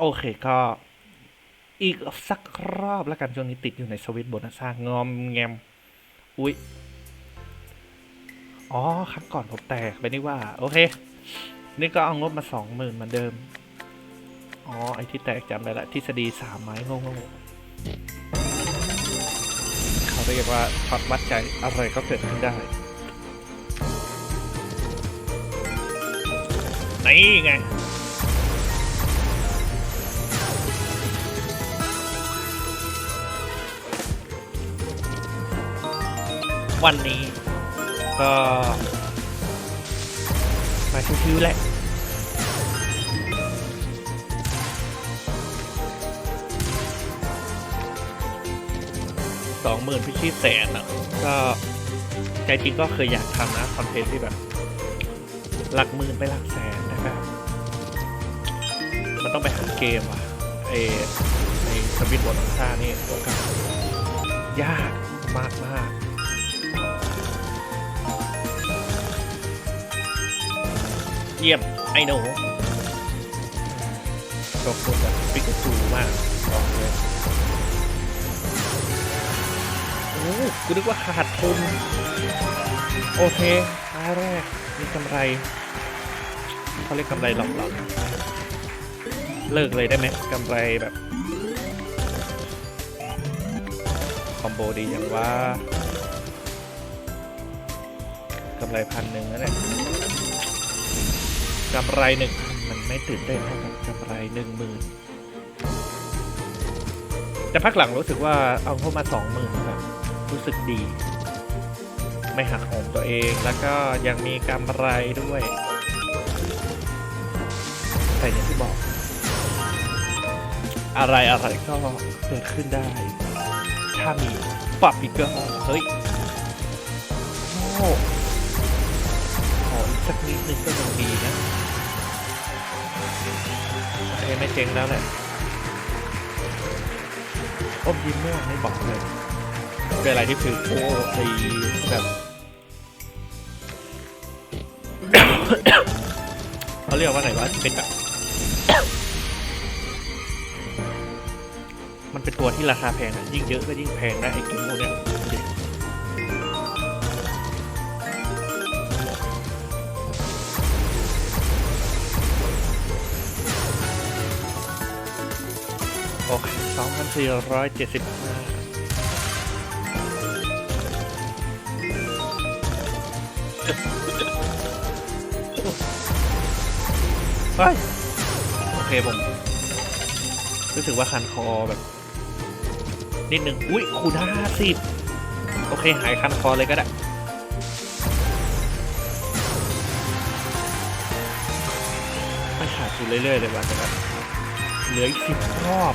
โอเคก็อีกสักรอบแล้วกันช่วงนี้ติดอยู่ในสวิตบนัสซ่างอมแงม อุ๊ย อ๋อ ครั้งก่อนผมแตกไปนี่ว่า โอเค นี่ก็เอางบมาสองหมื่นเหมือนเดิม อ๋อ ไอที่แตกจำได้ละทฤษฎีสามไม้โง่ๆเขาเรียกว่าช็อตวัดใจอะไรก็เกิดขึ้นได้ นี่ไง วันนี้ ก็มาชิวๆแหละสองหมื่นพิชิตแสนอะ ก็ใจจริงก็เคยอยากทำนะ คอนเทนต์ที่แบบ หลักหมื่นไปหลักแสนนะครับ มันต้องไปหาเกมอะไอในสวิตบอลซ่านี่โอกาสยากมากมาก เยี่ยมไอโนขอบคุณแบบปิกาจูมากบอกเลยโอ้กูนึกว่าขาดทุน โอเคทายแรก มีกำไรเขาเรียกกำไรหลอกๆเลิกเลยได้ไหมกำไรแบบ คอมโบดีอย่างว่ากำไรพันหนึ่งนั่นแหละ กำไรหนึ่งมันไม่ตื่นเต้นเท่ากับกำไรหนึ่งหมื่นแต่พักหลังรู้สึกว่าเอาเข้ามาสองหมื่นแบบรู้สึกดี ไม่หักโหมตัวเองแล้วก็ยังมีกำไรด้วยแต่อย่างที่บอก อะไรอะไรก็เกิดขึ้นได้ ถ้ามีปรับอีกก็เฮ้ยโอ้ขออีกสักนิดนึงก็ยังดีนะ โอเคไม่เจ๊งแล้วแหละอมยิ้มม่วงไม่บอกเลย เป็นอะไรที่คือโอ้ตีแบบเขาเรียกว่าไหนวะเป็นแบบมันเป็นตัวที่ราคาแพงอะยิ่งเยอะก็ยิ่งแพงนะไอ้กิมพวกเนี้ย 470เฮ้โอเคผมรู้สึกว่าคันคอแบบ นิดหนึ่งอุ้ยคูณ50โอเค หายคันคอเลยก็ได้ไปขาดสุดเรื่อยๆเลยว่ะแต่แบบเหลืออีกสิบรอบ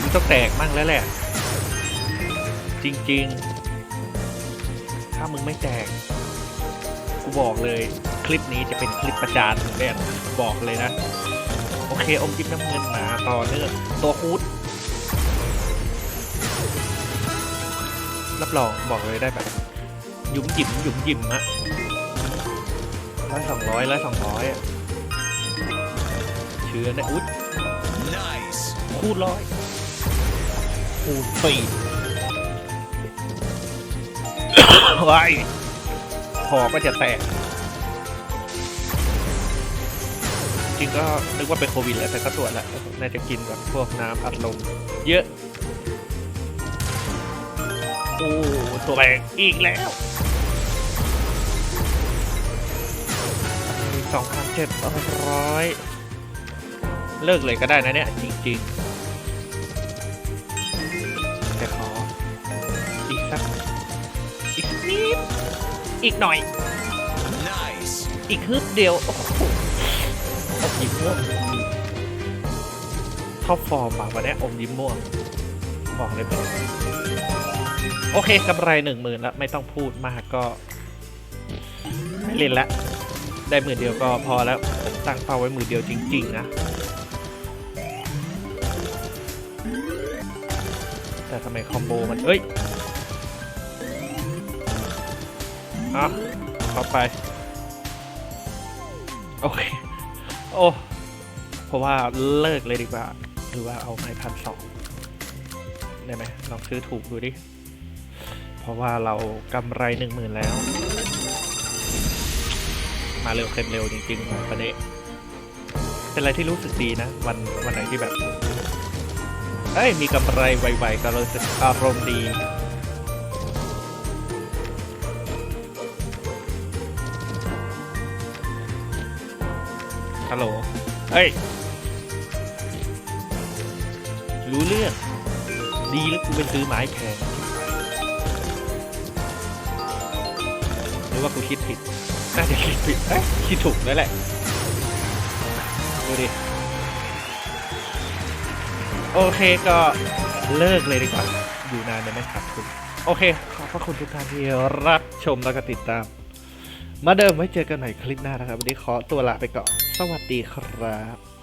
มันต้องแตกมั่งแล้วแหละ จริง ๆ ถ้ามึงไม่แตก กูบอกเลยคลิปนี้จะเป็นคลิปประจานมึงแน่บอกเลยนะ โอเค อมยิ้มน้ำเงินมาต่อเนื่องตัวคูดรับรองบอกเลยได้แบบหยุมหยิมหยุมหยิมอะร้อยสองร้อยร้อยสองร้อยอะเชื้อนะอุ๊ย Nice. คูณร้อย คูณสี่ไว้คอก็จะแตก จริงก็นึกว่าเป็นโควิดแล้วแต่ก็ตรวจแล้วน่าจะกินแบบพวกน้ำอัดลมเยอะ โอ้ตัวแรงอีกแล้วสองพันเจ็ดร้อยเลิกเลยก็ได้นะเนี่ย จริง ๆ อีกหน่อย Nice. อีกฮึบเดียวโอ้โหอมยิ้มม่วงท็อปฟอร์มมาวันนี้อมยิ้มม่วงบอกเลยเป็นโอเคกำไรหนึ่งหมื่นแล้วไม่ต้องพูดมากก็ไม่เล่นละได้หมื่นเดียวก็พอแล้วผมตั้งเป้าไว้หมื่นเดียวจริง ๆ นะ แต่ทำไมคอมโบมันเอ้ย อะเข้าไป โอเค โอ้ เพราะว่าเลิกเลยดีกว่า หรือว่าเอาไม้พันสองได้ไหมลองซื้อถูกดูดิ เพราะว่าเรากำไรหนึ่งหมื่นแล้ว มาเร็วเค็มเร็วจริงๆประเดะเป็นอะไรที่รู้สึกดีนะ วันวันไหนที่แบบเอ้ยมีกำไรไวๆก็รู้สึกอารมณ์ดี ฮัลโหล เฮ้ย รู้เรื่อง ดีแล้วกูไปซื้อไม้แพงหรือว่ากูคิดผิด น่าจะคิดผิดเอ้ยคิดถูกแล้วแหละ ดูดิ โอเคก็เลิกเลยดีกว่า อยู่นานได้ไหมครับคุณ โอเค ขอบพระคุณทุกท่านที่รับชมแล้วก็ติดตาม มาเดิมไว้เจอกันใหม่คลิปหน้านะครับ วันนี้ขอตัวลาไปก่อน สวัสดีครับ